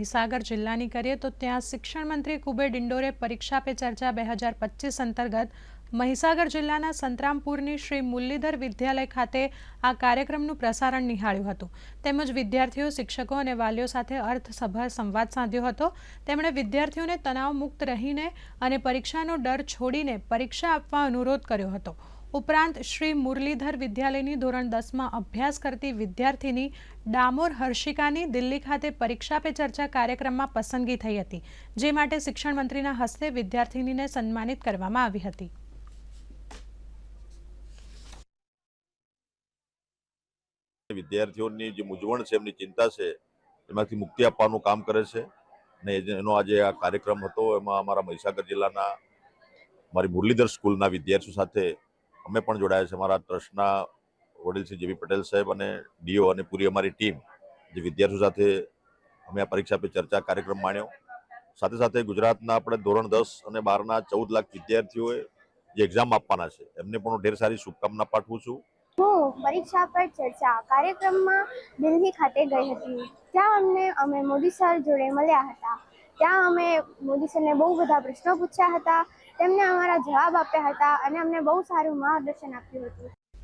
મહીસાગર જિલ્લાની કરીએ તો ત્યાં શિક્ષણ મંત્રી કુબેર ડિંડોરે પરીક્ષા પે ચર્ચા બે હજાર પચીસ અંતર્ગત મહીસાગર જિલ્લાના સંતરામપુરની શ્રી મુરલીધર વિદ્યાલય ખાતે આ કાર્યક્રમનું પ્રસારણ નિહાળ્યું હતું. તેમજ વિદ્યાર્થીઓ, શિક્ષકો અને વાલીઓ સાથે અર્થસભર સંવાદ સાધ્યો હતો. તેમણે વિદ્યાર્થીઓને તણાવમુક્ત રહીને અને પરીક્ષાનો ડર છોડીને પરીક્ષા આપવા અનુરોધ કર્યો હતો. ઉપરાંત શ્રી મુરલીધર વિદ્યાલયની ધોરણ દસમાં અભ્યાસ કરતી વિદ્યાર્થીની ડામોર હર્ષિકાની દિલ્હી ખાતે પરીક્ષા પે ચર્ચા કાર્યક્રમમાં પસંદગી થઈ હતી, જે માટે શિક્ષણ મંત્રીના હસ્તે વિદ્યાર્થિનીને સન્માનિત કરવામાં આવી હતી. વિદ્યાર્થીઓની જે મૂંઝવણ છે, એમની ચિંતા છે, એમાંથી મુક્તિ આપવાનું કામ કરે છે. અને એનો આજે આ કાર્યક્રમ હતો, એમાં અમારા મહીસાગર જિલ્લાના મારી મુરલીધર સ્કૂલના વિદ્યાર્થીઓ સાથે અમે પણ જોડાયા છે. અમારા ટ્રસ્ટના વડીલ શ્રી જેબી પટેલ સાહેબ અને ડીઓ અને પૂરી અમારી ટીમ, જે વિદ્યાર્થીઓ સાથે અમે આ પરીક્ષા પે ચર્ચા કાર્યક્રમ માણ્યો. સાથે સાથે ગુજરાતના આપણે ધોરણ દસ અને બારના ચૌદ લાખ વિદ્યાર્થીઓએ જે એક્ઝામ આપવાના છે, એમને પણ ઢેર સારી શુભકામના પાઠવું છું. હું પરીક્ષા પર ચર્ચા કાર્યક્રમમાં દિલ્હી ખાતે ગઈ હતી. ત્યાં અમને અમે મોદી સર જોડે મળ્યા હતા. ત્યાં અમે મોદી સરને બહુ બધા પ્રશ્નો પૂછ્યા હતા. તેમને અમારા જવાબ આપ્યા હતા અને અમને બહુ સારું માર્ગદર્શન આપ્યું હતું.